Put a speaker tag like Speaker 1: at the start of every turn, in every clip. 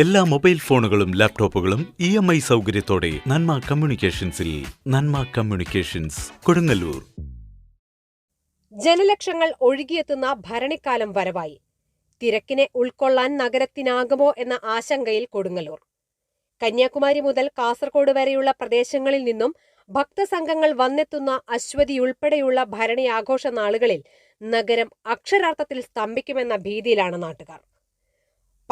Speaker 1: എല്ലാ മൊബൈൽ ഫോണുകളും ലാപ്ടോപ്പുകളും ഇ എം ഐ സൗകര്യത്തോടെ നന്മ കമ്മ്യൂണിക്കേഷൻസിൽ നന്മ കമ്മ്യൂണിക്കേഷൻസ് കൊടുങ്ങല്ലൂർ.
Speaker 2: ജനലക്ഷങ്ങൾ ഒഴുകിയെത്തുന്ന ഭരണിക്കാലം വരവായി. തിരക്കിനെ ഉൾക്കൊള്ളാൻ നഗരത്തിനാകുമോ എന്ന ആശങ്കയിൽ കൊടുങ്ങല്ലൂർ. കന്യാകുമാരി മുതൽ കാസർഗോഡ് വരെയുള്ള പ്രദേശങ്ങളിൽ നിന്നും ഭക്തസംഘങ്ങൾ വന്നെത്തുന്ന അശ്വതി ഉൾപ്പെടെയുള്ള ഭരണി ആഘോഷ നാളുകളിൽ നഗരം അക്ഷരാർത്ഥത്തിൽ സ്തംഭിക്കുമെന്ന ഭീതിയിലാണ് നാട്ടുകാർ.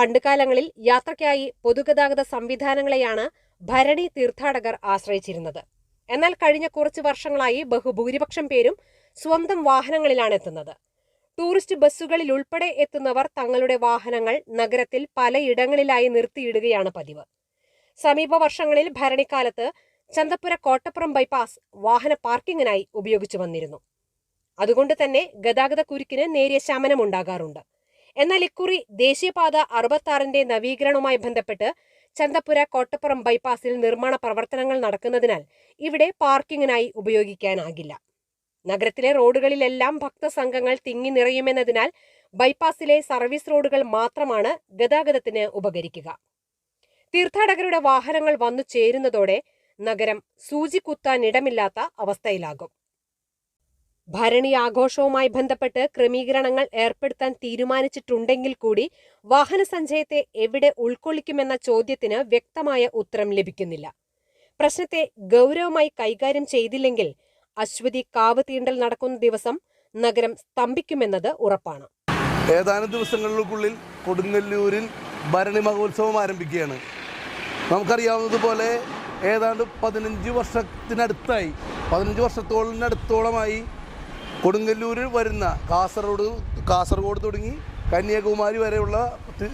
Speaker 2: പണ്ടുകാലങ്ങളിൽ യാത്രയ്ക്കായി പൊതുഗതാഗത സംവിധാനങ്ങളെയാണ് ഭരണി തീർത്ഥാടകർ ആശ്രയിച്ചിരുന്നത്. എന്നാൽ കഴിഞ്ഞ കുറച്ച് വർഷങ്ങളായി ബഹുഭൂരിപക്ഷം പേരും സ്വന്തം വാഹനങ്ങളിലാണ് എത്തുന്നത്. ടൂറിസ്റ്റ് ബസ്സുകളിൽ ഉൾപ്പെടെ എത്തുന്നവർ തങ്ങളുടെ വാഹനങ്ങൾ നഗരത്തിൽ പലയിടങ്ങളിലായി നിർത്തിയിടുകയാണ് പതിവ്. സമീപ വർഷങ്ങളിൽ ഭരണിക്കാലത്ത് ചന്തപ്പുര കോട്ടപ്പുറം ബൈപ്പാസ് വാഹന പാർക്കിങ്ങിനായി ഉപയോഗിച്ചു വന്നിരുന്നു. അതുകൊണ്ട് തന്നെ ഗതാഗത കുരുക്കിന് നേരിയ ശമനമുണ്ടാകാറുണ്ട്. എന്നാൽ ഇക്കുറി ദേശീയപാത അറുപത്താറിന്റെ നവീകരണവുമായി ബന്ധപ്പെട്ട് ചന്തപ്പുര കോട്ടപ്പുറം ബൈപ്പാസിൽ നിർമ്മാണ പ്രവർത്തനങ്ങൾ നടക്കുന്നതിനാൽ ഇവിടെ പാർക്കിങ്ങിനായി ഉപയോഗിക്കാനാകില്ല. നഗരത്തിലെ റോഡുകളിലെല്ലാം ഭക്തസംഘങ്ങൾ തിങ്ങി നിറയുമെന്നതിനാൽ ബൈപ്പാസിലെ സർവീസ് റോഡുകൾ മാത്രമാണ് ഗതാഗതത്തിന് ഉപകരിക്കുക. തീർത്ഥാടകരുടെ വാഹനങ്ങൾ വന്നു ചേരുന്നതോടെ നഗരം സൂചിക്കുത്താനിടമില്ലാത്ത അവസ്ഥയിലാകും. ഭരണി ആഘോഷവുമായി ബന്ധപ്പെട്ട് ക്രമീകരണങ്ങൾ ഏർപ്പെടുത്താൻ തീരുമാനിച്ചിട്ടുണ്ടെങ്കിൽ കൂടി വാഹന സഞ്ചയത്തെ എവിടെ ഉൾക്കൊള്ളിക്കുമെന്ന ചോദ്യത്തിന് വ്യക്തമായ ഉത്തരം ലഭിക്കുന്നില്ല. പ്രശ്നത്തെ ഗൗരവമായി കൈകാര്യം ചെയ്തില്ലെങ്കിൽ അശ്വതി കാവ് തീണ്ടൽ നടക്കുന്ന ദിവസം നഗരം സ്തംഭിക്കുമെന്നത് ഉറപ്പാണ്.
Speaker 3: ഏതാനും ദിവസങ്ങൾക്കുള്ളിൽ കൊടുങ്ങല്ലൂരിൽ ഭരണി മഹോത്സവം ആരംഭിക്കുകയാണ്. നമുക്കറിയാവുന്നതുപോലെ ഏതാണ്ട് പതിനഞ്ച് വർഷത്തിനടുത്തായി പതിനഞ്ച് വർഷത്തോളിനടുത്തോളമായി കൊടുങ്ങല്ലൂരിൽ വരുന്ന കാസർഗോഡ് കാസർഗോഡ് തുടങ്ങി കന്യാകുമാരി വരെയുള്ള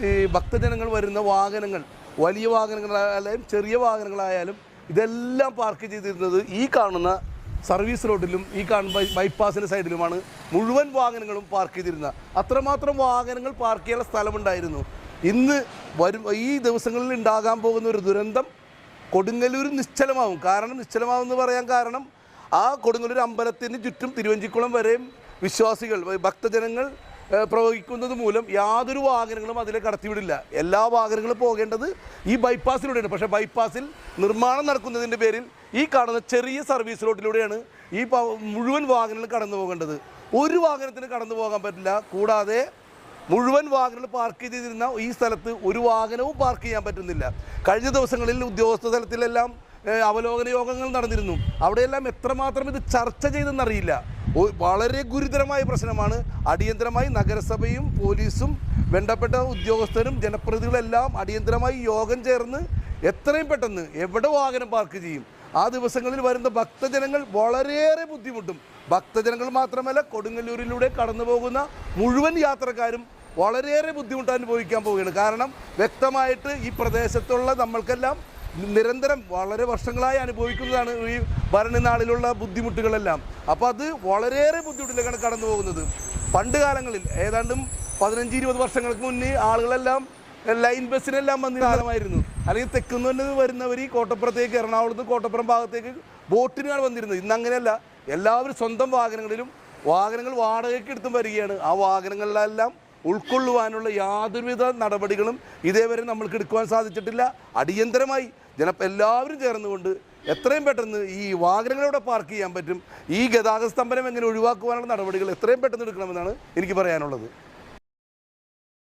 Speaker 3: ഈ ഭക്തജനങ്ങൾ വരുന്ന വാഹനങ്ങൾ വലിയ വാഹനങ്ങളായാലും ചെറിയ വാഹനങ്ങളായാലും ഇതെല്ലാം പാർക്ക് ചെയ്തിരുന്നത് ഈ കാണുന്ന സർവീസ് റോഡിലും ഈ കാണുന്ന ബൈപ്പാസിന്റെ സൈഡിലുമാണ് മുഴുവൻ വാഹനങ്ങളും പാർക്ക് ചെയ്തിരുന്നത്. അത്രമാത്രം വാഹനങ്ങൾ പാർക്ക് ചെയ്യാനുള്ള സ്ഥലമുണ്ടായിരുന്നു. ഇന്ന് വരും ഈ ദിവസങ്ങളിൽ ഉണ്ടാകാൻ പോകുന്ന ഒരു ദുരന്തം കൊടുങ്ങല്ലൂർ നിശ്ചലമാവും. കാരണം നിശ്ചലമാവും എന്ന് പറയാൻ കാരണം ആ കൊടുങ്ങല്ലൂർ അമ്പലത്തിന് ചുറ്റും തിരുവഞ്ചിക്കുളം വരെയും വിശ്വാസികൾ ഭക്തജനങ്ങൾ പ്രവഹിക്കുന്നത് മൂലം യാതൊരു വാഹനങ്ങളും അതിലെ കടത്തിവിടില്ല. എല്ലാ വാഹനങ്ങളും പോകേണ്ടത് ഈ ബൈപ്പാസിലൂടെയാണ്. പക്ഷേ ബൈപ്പാസിൽ നിർമ്മാണം നടക്കുന്നതിന്റെ പേരിൽ ഈ കാണുന്ന ചെറിയ സർവീസ് റോഡിലൂടെയാണ് ഈ മുഴുവൻ വാഹനങ്ങൾ കടന്നു പോകേണ്ടത്. ഒരു വാഹനത്തിന് കടന്നു പോകാൻ പറ്റില്ല. കൂടാതെ മുഴുവൻ വാഹനങ്ങൾ പാർക്ക് ചെയ്തിരുന്ന ഈ സ്ഥലത്ത് ഒരു വാഹനവും പാർക്ക് ചെയ്യാൻ പറ്റുന്നില്ല. കഴിഞ്ഞ ദിവസങ്ങളിൽ ഉദ്യോഗസ്ഥ തലത്തിലെല്ലാം അവലോകന യോഗങ്ങൾ നടന്നിരുന്നു. അവിടെയെല്ലാം എത്രമാത്രം ഇത് ചർച്ച ചെയ്തെന്നറിയില്ല. വളരെ ഗുരുതരമായ പ്രശ്നമാണ്. അടിയന്തരമായി നഗരസഭയും പോലീസും ബന്ധപ്പെട്ട ഉദ്യോഗസ്ഥരും ജനപ്രതിനിധികളെല്ലാം അടിയന്തരമായി യോഗം ചേർന്ന് എത്രയും പെട്ടെന്ന് എവിടെ വാഹനം പാർക്ക് ചെയ്യും. ആ ദിവസങ്ങളിൽ വരുന്ന ഭക്തജനങ്ങൾ വളരെയേറെ ബുദ്ധിമുട്ടും. ഭക്തജനങ്ങൾ മാത്രമല്ല കൊടുങ്ങല്ലൂരിലൂടെ കടന്നു പോകുന്ന മുഴുവൻ യാത്രക്കാരും വളരെയേറെ ബുദ്ധിമുട്ട് അനുഭവിക്കാൻ പോവുകയാണ്. കാരണം വ്യക്തമായിട്ട് ഈ പ്രദേശത്തുള്ള നമ്മൾക്കെല്ലാം നിരന്തരം വളരെ വർഷങ്ങളായി അനുഭവിക്കുന്നതാണ് ഈ ഭരണനാളിലുള്ള ബുദ്ധിമുട്ടുകളെല്ലാം. അപ്പോൾ അത് വളരെയേറെ ബുദ്ധിമുട്ടിലേക്കാണ് കടന്നു പോകുന്നത്. പണ്ട് കാലങ്ങളിൽ ഏതാണ്ടും പതിനഞ്ച് ഇരുപത് വർഷങ്ങൾക്ക് മുന്നേ ആളുകളെല്ലാം ലൈൻ ബസ്സിനെല്ലാം വന്ന കാലമായിരുന്നു. അല്ലെങ്കിൽ തെക്കുന്നുണ്ട് വരുന്നവർ ഈ കോട്ടപ്പുറത്തേക്ക് എറണാകുളത്ത് കോട്ടപ്പുറം ഭാഗത്തേക്ക് ബോട്ടിനാണ് വന്നിരുന്നത്. ഇന്ന് അങ്ങനെയല്ല. എല്ലാവരും സ്വന്തം വാഹനങ്ങളിലും വാഹനങ്ങൾ വാടകയ്ക്ക് എടുത്തും വരികയാണ്. ആ വാഹനങ്ങളിലെല്ലാം ഉൾക്കൊള്ളുവാനുള്ള യാതൊരുവിധ നടപടികളും ഇതേവരെ നമ്മൾക്ക് എടുക്കുവാൻ സാധിച്ചിട്ടില്ല. അടിയന്തരമായി ജന എല്ലാവരും ചേർന്നുകൊണ്ട് എത്രയും പെട്ടെന്ന് ഈ വാഹനങ്ങളവിടെ പാർക്ക് ചെയ്യാൻ പറ്റും. ഈ ഗതാഗത സ്തംഭനം എങ്ങനെ ഒഴിവാക്കുവാനുള്ള നടപടികൾ എത്രയും പെട്ടെന്ന് എടുക്കണമെന്നാണ് എനിക്ക് പറയാനുള്ളത്.